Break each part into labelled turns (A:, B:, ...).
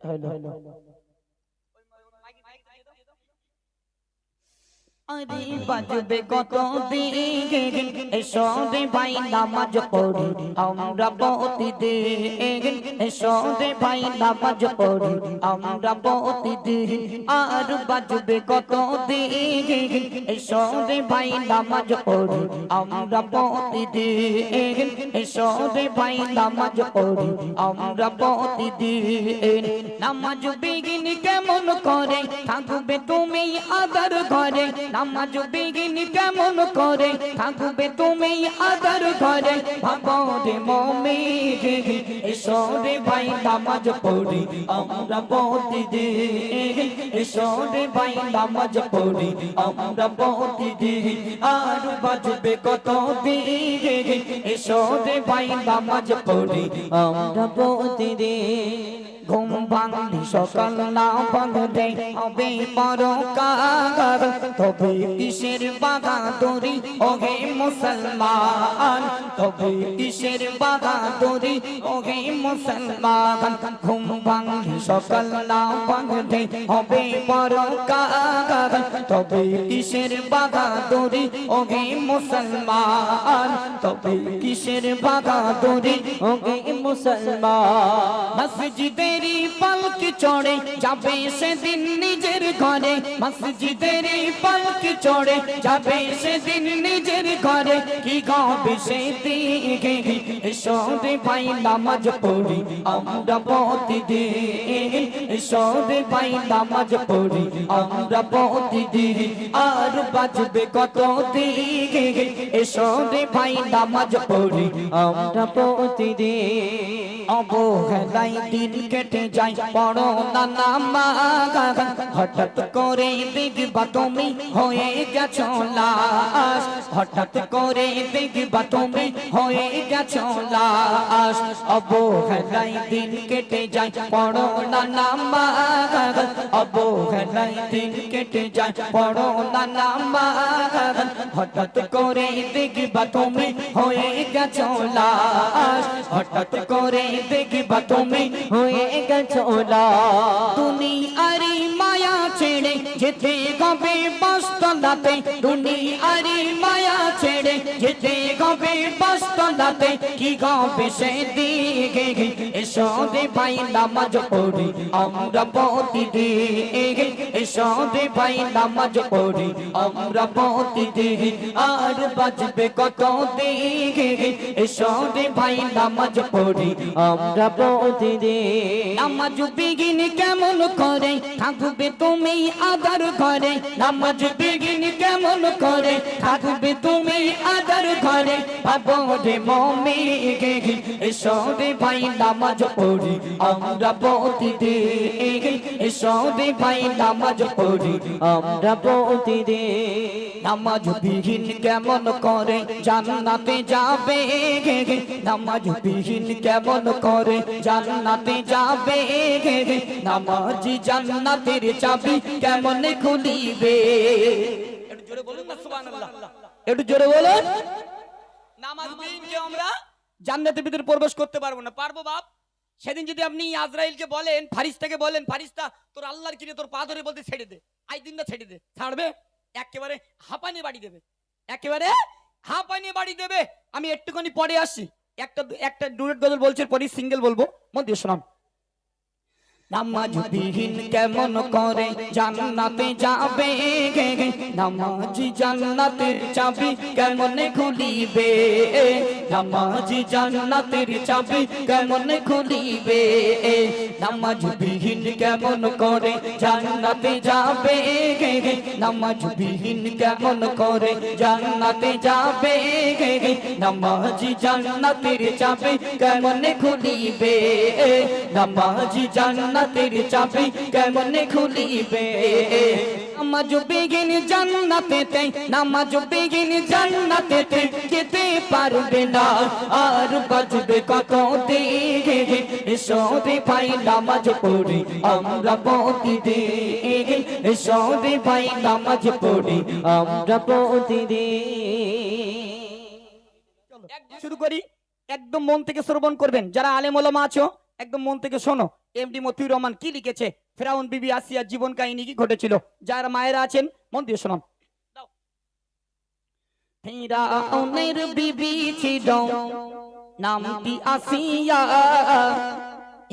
A: আরে বাজবে কত দিন, এসো রে ভাই নামাজ পড়ি, আমরা প্রতিদিন, এসো রে ভাই নামাজ পড়ি, আমরা প্রতিদিন আর বাজবে কত দিন, এসো রে ভাই নামাজ পড়ি, আমরা প্রতিদিন, এসো রে ভাই নামাজ পড়ি, আমরা প্রতিদিন। নামাজ বিঘিন কেমন করে, থাকবে তুমি আদার ঘরে নামাজ বিঘিন কেমন করে থাকবে তুমি আদার ঘরে? ভাবো রে মমি এসো রে ভাই নামাজ পড়ি, আমরা প্রতিদিন এসো রে ভাই নামাজ পড়ি, আমরা প্রতিদিন আর বাজবে কত দিন? এসো রে ভাই নামাজ পড়ি, আমরা প্রতিদিন ঘুম ভাঙলি সকাল না ভাঙলে হবে বড় কার তবে কিসের বাগাদরি ওহে মুসলমান? তবে কিসের বাগাদরি ওহে মুসলমান? ঘুম ভাঙলি সকাল না ভাঙলে হবে বড় কার তবে কিসের বাগাদরি ওহে মুসলমান? তবে কিসের বাগাদরি ওহে মুসলমান? মসজিদেরই পালকি চড়ে, যাবে সেদিন নিজের ঘরে। মসজিদেরই পালকি চড়ে, যাবে সেদিন নিজের ঘরে। কি গাবে সেদিন এসো ভাই নামাজ পড়ি, আমরা প্রতিদিন এসো রে ভাই নামাজ পড়ি, আমরা প্রতিদিন আর বাজবে কত দিন এসো রে ভাই নামাজ পড়ি, আমরা প্রতিদিন অবহেলাই দিন কেটে যায় পড়ো না নামাজ হঠাৎ করে দেখবা তুমি হয়ে গেছো লাশ হঠাৎ করে দেখবা তুমি হয়ে গেছো লাশ অবহেলাই দিন কেটে যায় পড়ো না নামাজ অবহেলাই দিন কেটে যায় পড়ো না নামাজ হঠাৎ করে দেখবা তুমি হয়ে গেছো লাশ হঠাৎ করে দেখবা তুমি হয়ে গেছো লাশ তুমি আরে ছেড়ে, যেতে গবে বাস্তলাতে আরে মায়া ছেড়ে, যেতে গবে বাস্তলাতে, কি গবে সে দিকে এসো রে ভাই নামাজ পড়ি, আমরা প্রতিদিন এসো রে ভাই নামাজ পড়ি, আমরা প্রতিদিন আর বাজবে কত দিকে এসো রে ভাই নামাজ পড়ি, আমরা প্রতিদিন নামাজ বিঘিন কেমন করে? থাকবে তুমি আদার ঘরে নামাজ বিঘিন কেমন করে? থাকবে তুমি আদার ঘরে ভাবো রে মমি এসো রে ভাই, নামাজ পড়ি, আমরা প্রতিদিন। এসো রে ভাই, নামাজ পড়ি, আমরা প্রতিদিন। নামাজ বিহীন কেমন করে? জান্নাতে যাবে নামাজ বিহীন কেমন করে? জান্নাতে যাবে নামাজি জান্নাতের চাবি কেমন খুলিবে?
B: একটু জোরে বলুন না সুবহানাল্লাহ।
A: একটু জোরে বলুন।
B: নামাজ বিহীনকে আমরা? জান্নাতের ভিতরে প্রবেশ করতে পারব না। পারব বাপ। সেদিন যদি আপনি আজরাইলকে বলেন ফারিস্তাকে বলেন ফারিস্তা তোর আল্লাহর কিনে তোর পা ধরে বলতে ছেড়ে দে। আই দিনটা ছেড়ে দে। ছাড়বে? একেবারে হাঁপানি বাড়ি দেবে। একেবারে হাঁপানি বাড়ি দেবে। আমি একটুখানি পরে আসি একটা একটা ডুয়েট গজল বলছে পরে সিঙ্গেল বলব। মন দিয়ে শোনান।
A: নামাজ বিহীন কেমন করে জান্নাতে যাবে নামাজি জান্নাতের চাবি কেমন খুলিবে? নামাজি জান্নাতের চাবি কেমন খুলিবে? নামাজ বিহীন কেমন করে জান্নাতে যাবে নামাজ বিহীন কেমন করে জান্নাতে যাবে নামাজি জান্নাতের চাবি কেমন খুলিবে? নামাজি জান্নাতের চাবি কেমন খুলিবে? নামাজ বেগিন জান্নাতেতে, নামাজ বেগিন জান্নাতেতে যেতে পারবে না। আর বাজবে কত এসো রে ভাই, নামাজ পড়ি, আমরা প্রতিদিন। রে ভাই, নামাজ পড়ি, আমরা প্রতিদিন।
B: শুরু করি, একদম মন থেকে শ্রবণ করবেন। যারা আলেম ওলামা আছো একদম মন থেকে শোনো। এমডি মতিউর রহমান কি লিখেছে? ফেরাউন বিবি আসিয়ার জীবন কাহিনী কি ঘটেছিল? যারা মায়েরা আছেন, মন দিয়ে শোনান।
A: ফিরাউনের বিবি ছিল, নামটি আসিয়া।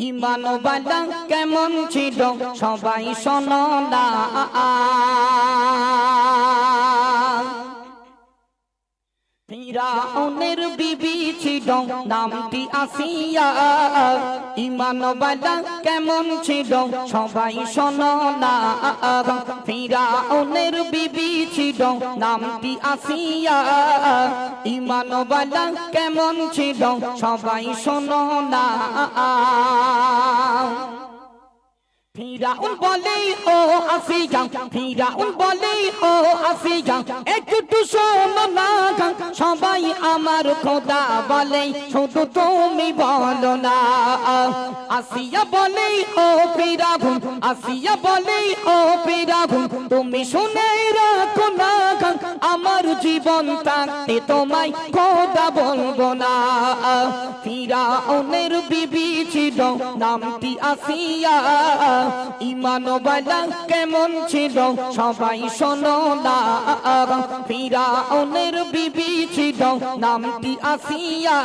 A: ইমান বালা কেমন ছিল, সবাই শোনো না। ফিরাউনের বিবি ছিল নামটি আসিয়া। ইমান বালা কেমন ছিল সবাই শোনো না। ফিরাউনের বিবি ছিল নামটি আসিয়া। ইমান বালা কেমন ছিল সবাই শোনো না। ফিরাউন বলে ও আসিয়া ফিরাউন বলে ও আসিয়া একটু শোনো না সবাই আমার খোদা বলে শুধু তুমি বলো না আসিয়া বলে ও ফিরাউন আসিয়া বলে ও ফিরাউন তুমি শুনে রাখো না আমার জীবন থাকতে তোমায় খোদা বলব না ফিরাউনের বিবি ছিল নামটি আসিয়া ইমান বালা কেমন ছিল? সবাই শোনো ফিরাউনের বিবি ছিল, নামটি আসিয়া।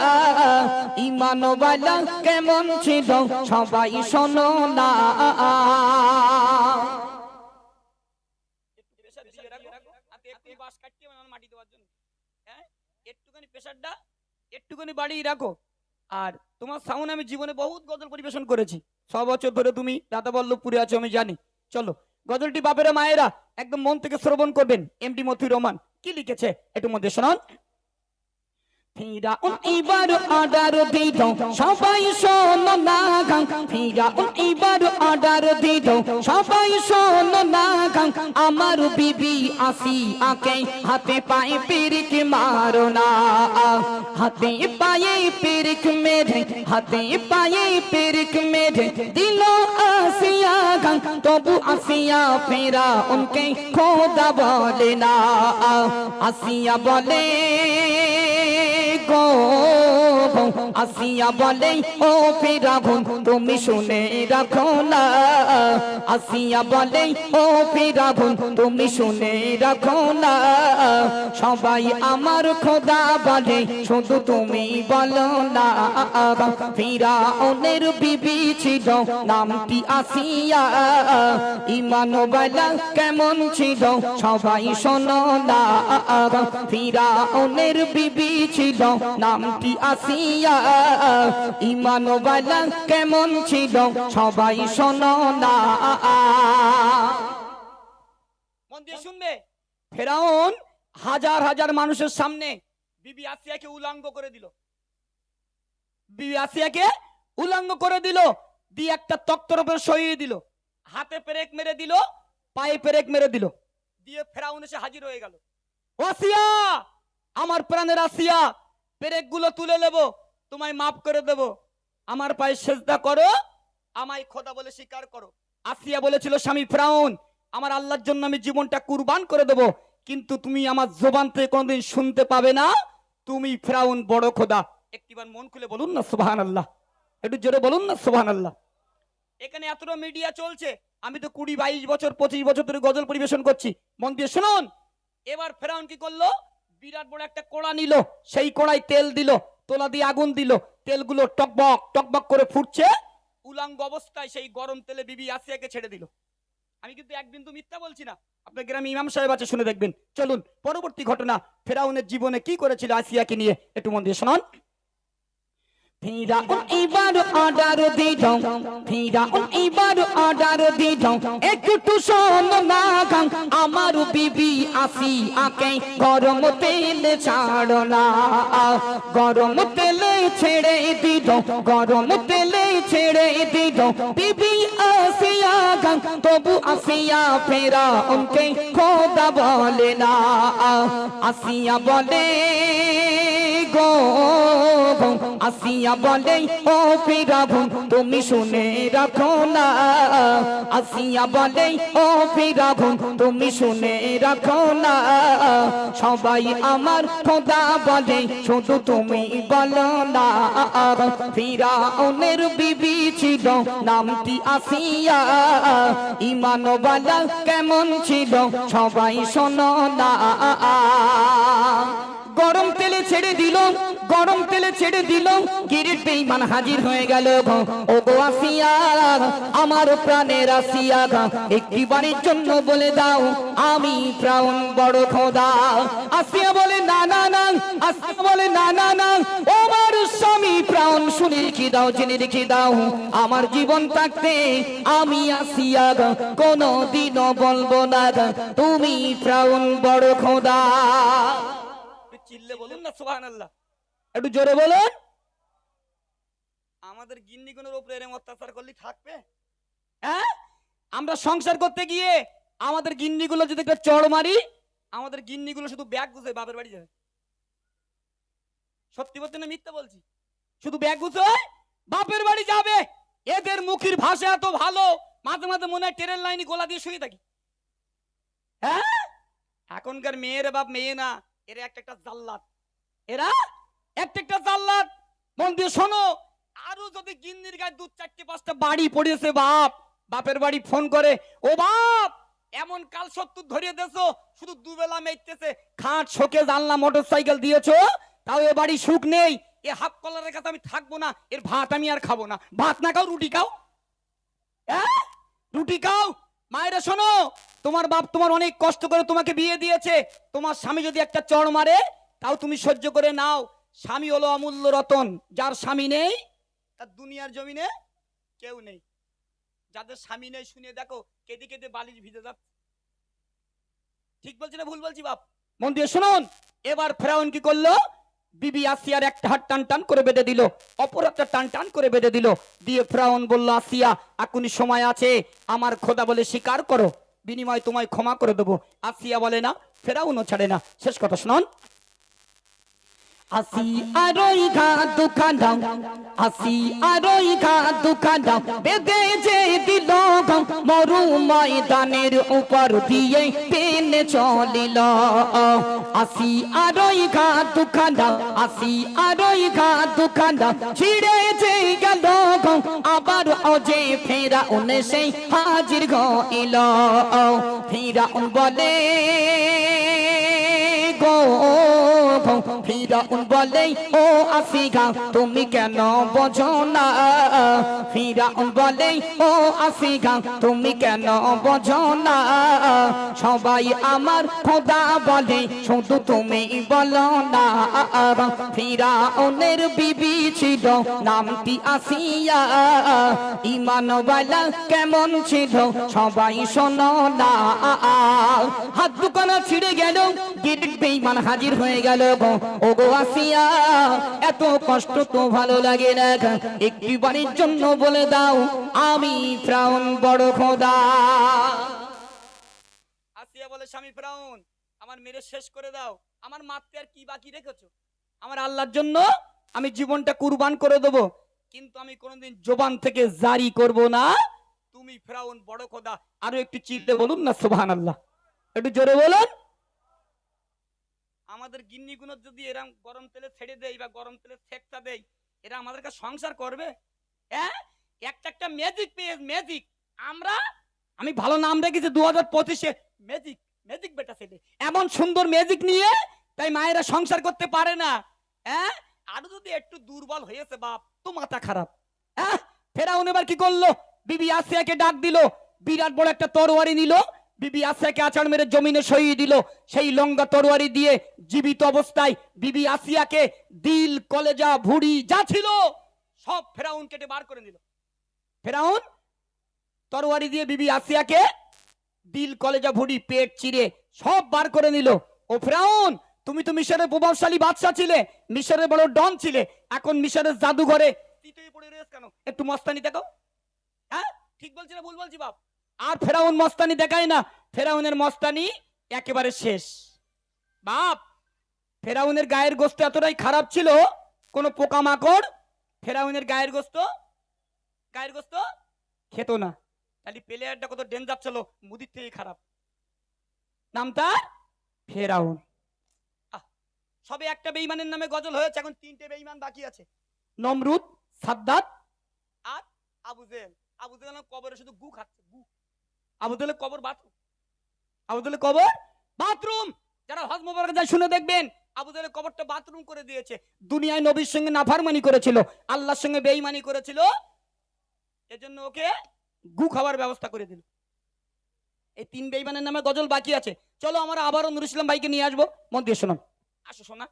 A: ইমান বালা কেমন ছিল? সবাই
B: একটুখানি রাখো। আর তোমার সাউন্ড আমি জীবনে বহুত গজল পরিবেশন করেছি। ছ বছর ধরে তুমি দাদা বল্লভপুরে আছো, আমি জানি। চলো, গজলটি বাপেরা মায়েরা একদম মন থেকে শ্রবণ করবেন এমডি মথুর রহমান। কি লিখেছে? একটু মধ্যে শোনান।
A: আমার বিবি আসি আকে, হাতে পায়ে পেরিক মারো না। হাতে পায়ে পেরিক মেরে, হাতে পায়ে পেরিক তবু আসিয়া ফেরা উনকে খোদা বলে না আসিয়া বলে আসিয়া বলে, ও তুমি শুনে রাখো না। আসিয়া বলে, ও ফিরাগুন তুমি শুনে রাখো না। সবাই আমার খোদা বলে, শুধু তুমি বলো না। ফিরাউনের বিবি ছিল, নামটি আসিয়া। কেমন ছিল, সবাই শোনো না। ফিরাউনের বিবি ছিল আসিয়া কেমন ছিল? সবাই শোনো না।
B: মন দিয়ে শুনবে, ফেরাউন হাজার হাজার মানুষের সামনে বিবি আসিয়াকে উলাঙ্গ করে দিল। বিবি আসিয়াকে উলাঙ্গ করে দিল, দিয়ে একটা তক্তর উপর সরিয়ে দিল। হাতে পেরেক মেরে দিল, পায়ে পেরেক মেরে দিল, দিয়ে ফেরাউন এসে হাজির হয়ে গেল। আসিয়া আমার প্রাণের আসিয়া পেরেকগুলো তুলে নেব, তোমায় মাফ করে দেব। আমার পায়ে সেজদা করো, আমায় খোদা বলে স্বীকার করো। আসিয়া বলেছিল, স্বামী ফ্রাউন, আমার আল্লাহর জন্য আমি জীবনটা কুরবান করে দেব, কিন্তু তুমি আমার জোবান থেকে কোনোদিন শুনতে পাবে না। তুমি ফ্রাউন বড় খোদা। একটিবার মন খুলে বলুন না সুবাহান আল্লাহ একটু জোরে বলুন না সুবাহান আল্লাহ এখানে এতটা মিডিয়া চলছে, আমি তো কুড়ি, বাইশ বছর, পঁচিশ বছর ধরে গজল পরিবেশন করছি। মন দিয়ে শুনুন। এবার ফেরাউন কি করল? বিরাট বড় একটা কোড়া নিল, সেই কোড়ায় তেল দিল, তোলা দিয়ে আগুন দিল, তেলগুলো টকবক টকবক করে ফুটছে। উলাঙ্গ অবস্থায় সেই গরম তেলে বিবি আসিয়াকে ছেড়ে দিল। আমি কিন্তু একদিন তো মিথ্যা বলছি না, আপনার গ্রামে ইমাম সাহেব আছে, শুনে দেখবেন। চলুন, পরবর্তী ঘটনা, ফেরাউনের জীবনে কি করেছিল আসিয়াকে নিয়ে, একটু মন দিয়ে শোনান।
A: ফিরাউন এবার অর্ডার দিল ফিরাউন এবার অর্ডার দিল একটু শোনো না গান আমার বিবি আসি আকে গরম তেল ছাড়ো না গরম তেলে ছেড়ে দিল গরম তেলে ছেড়ে দিল বিবি আসিয়া গান তবু আসিয়া ফেরা উনকে খোদা বলে না আসিয়া বলে গো আসিয়া বলে, ও ফিরাউন তুমি শুনে রাখো না। আসিয়া বলে, ও ফিরাউন তুমি শুনে রাখো না। সবাই আমার খোদা বলে, শুধু তুমি বলো না। বিবি ছিল, নামটি আসিয়া। ইমানবালা কেমন ছিল, সবাই শোনো না। ছেড়ে দিল, গরম তেলে ছেড়ে দিল, গিরিট বেঈমান হাজির হয়ে গেল ও গো আসিয়া, আমার প্রাণের আসিয়া। একটি বাড়ির জন্য বলে দাও, আমি প্রাণ বড় খোদা। আসিয়া বলে, না না না। আসিয়া বলে, না না না। আমার স্বামী প্রাণ শুনে রেখে দাও জেনে রেখে দাও? আমার জীবন থাকতে আমি আসিয়া। কোনো দিনও বলব না তুমি প্রাণ বড় খোদা।
B: চিল্লে বলুন না সুবহান আল্লাহ
A: একটু জোরে বলুন।
B: আমাদের গিন্নিগুলোর উপরে এরকম অত্যাচার করলে থাকবে?
A: হ্যাঁ? আমরা সংসার করতে গিয়ে আমাদের গিন্নিগুলো যদি একটা চড় মারি
B: আমাদের গিন্নিগুলো শুধু ব্যাগ গুছে বাপের বাড়ি যাবে সত্যি বলতে না মিথ্যা বলছি?
A: শুধু ব্যাগ গুছোয় বাপের বাড়ি যাবে। এদের মুখের ভাষা এত ভালো মাঝে মাঝে মনে হয় ট্রেন লাইনে গোলা দিয়ে শুয়ে থাকি। হ্যাঁ?
B: এখনকার মেয়ের বাপ মেয়ে না এরা একটা একটা জাল্লাত
A: এরা একটা একটা জাল্লাদ। মন দিয়ে শোনো,
B: আরও যদি গিন্নির গায়ে দু চারটে পাঁচটা
A: বাড়ি পড়েছে বাপ, বাপের বাড়ি ফোন করে, ও বাপ,
B: এমন কাল সত্তর ধরিয়ে দেছো, শুধু দুবেলা মেটতেছে
A: খাট, শোকে, জানলা মোটর সাইকেল দিয়েছ? তাও এ বাড়ি সুখ নেই,
B: এ হাফ কলারের কাছে আমি থাকব না,
A: এর ভাত আমি আর খাব না। ভাত না খাও, রুটি খাও। হ্যাঁ? রুটি খাও। মায়েরা শোনো তোমার বাপ তোমার অনেক কষ্ট করে তোমাকে বিয়ে দিয়েছে। তোমার স্বামী যদি একটা চড় মারে, তাও তুমি সহ্য করে নাও। স্বামী হলো অমূল্য রতন, যার স্বামী নেই
B: আর দুনিয়ার জমিনে কেউ নেই। যাদের স্বামী নেই শুনে দেখো, কেঁদে কেঁদে বালিশ ভিজে যাচ্ছে। ঠিক বলছি না ভুল বলছি, বাপ?
A: মন দিয়ে শুনুন। এবার ফেরাউন কি করল? বিবি আসিয়ার একটা হাত টান টান করে বেঁধে দিল। অপর একটা টান টান করে বেঁধে দিল। দিয়ে ফেরাউন বলল, আসিয়া, এখনই সময় আছে, আমার খোদা বলে স্বীকার করো। বিনিময় তোমায় ক্ষমা করে দেবো। আসিয়া বলে না ফেরাউনও ছাড়ে না। শেষ কথা শুনুন। আসি আরই ঘা দুখান দাও আসি আরই ঘা দুখান। দাও বেদে যে দিল মরু ময়দানের উপর দিয়ে পেনে চলিল। আসি আরই ঘা দুখান দাও আসি আরই ঘা দুখান। দাও ছিড়ে যে গেল আবার অজে ফেরা উনে সেই হাজির গইল ফেরা বলে, গো ফিরাউন বলে, ও আফিগা, তুমি কেন বোঝো না? ফিরাউন বলে, ও আফিগা, তুমি কেন বোঝো না? সবাই আমার খোদা বলে, শুধু তুমি বলো না। ফিরাউনের বিবি ছিল, নামটি আসিয়া, ইমানওয়ালা কেমন ছিল, সবাই শোনো না। হাত দুকানা ছিঁড়ে গেল, গিট বেইমান হাজির হয়ে গেল। গো ও গো আসিয়া, এত কষ্ট তো ভালো লাগে না। একটি বাড়ির জন্য বলে দাও, আমি প্রাণ বড় খোদা।
B: আসিয়া বলে, স্বামী ফেরাউন, আমার মেরে শেষ করে দাও। আমার মারতে আর কি বাকি রেখেছো?
A: আমার আল্লাহর জন্য আমি জীবনটা কুরবান করে দেব।
B: কিন্তু আমি কোনোদিন
A: জবান থেকে জারি করব না।
B: তুমি ফেরাউন বড় খোদা।
A: আরও একটু চিল্লে বলুন না সুবহান আল্লাহ একটু জোরে বলুন।
B: আমাদের গিন্নিগুলো যদি এরম গরম তেলে ছেড়ে দেয় বা গরম তেলে সেকটা দেয়, এরা আমাদের কাছে সংসার করবে? হ্যাঁ? একটা একটা ম্যাজিক পেয়ে ম্যাজিক আমরা
A: আমি ভালো নাম রেখেছি দু হাজার পঁচিশে।
B: ম্যাজিক ম্যাজিক বেটা ছেলে।
A: এমন সুন্দর ম্যাজিক নিয়ে তাই মায়েরা সংসার করতে পারে না।
B: হ্যাঁ? আরও যদি একটু দুর্বল হয়েছে বাপ,
A: তো মাথা খারাপ। হ্যাঁ? ফেরাউন এবার কি করল? বিবি আসিয়াকে ডাক দিল। বিরাট বড় একটা তরোয়ারি নিল। বিবি আসিয়াকে আছাড় মেরে জমিনে সইয়ে দিল। সেই লঙ্গা তরোয়ারি দিয়ে জীবিত অবস্থায় বিবি আসিয়াকে দিল কলেজা ভুড়ি যা ছিল
B: সব ফেরাউন কেটে বার করে নিল।
A: ফেরাউন তরোয়ারি দিয়ে বিবি আসিয়াকে দিল কলেজা ভুড়ি পেট চিরে সব বার করে নিল। ও ফেরাউন তুমি তো মিশরের প্রভাবশালী বাদশা ছিলে মিশরের বড় ডন ছিলে এখন মিশরের জাদুঘরে
B: তিতই পড়ে রয়েছে কেন?
A: একটু মস্তানি দেখো।
B: হ্যাঁ? ঠিক বলছি না ভুল বলছি বাপ?
A: আর ফেরাউন মস্তানি দেখায় না। ফেরাউনের মস্তানি একেবারে শেষ।
B: বাপ,
A: ফেরাউনের গায়ের গোস্ত এতটাই খারাপ ছিল, কোনো পোকামাকড় ফেরাউনের গায়ের গোস্ত গায়ের গোস্ত খেত না। তাহলে প্লেয়ারটা কত ডেঞ্জার ছিল, মুদির থেকে খারাপ। নাম তার? ফেরাউন। সবে একটা বেইমানের নামে গজল হয়েছে, এখন তিনটে বেইমান বাকি আছে। নমরুদ, সাদ্দাত আর আবু জেল আবু কবরে শুধু গু খাচ্ছে, গু। আবু জেলের কবর বাথরুম আবু কবর বাথরুম। যারা হজ মোবারক যায় শুনে দেখবেন, আবু কবরটা বাথরুম করে দিয়েছে। দুনিয়ায় নবীর সঙ্গে নাফারমানি করেছিল, আল্লাহর সঙ্গে বেইমানি করেছিল। এজন্য ওকে গু খাওয়ার ব্যবস্থা করে দিল। এই তিন বেইমানের নামে গজল বাকি আছে। চলো আমরা আবারও নুর ইসলাম ভাইকে নিয়ে আসব। মন দিয়ে শোনাম আসো, শোনা।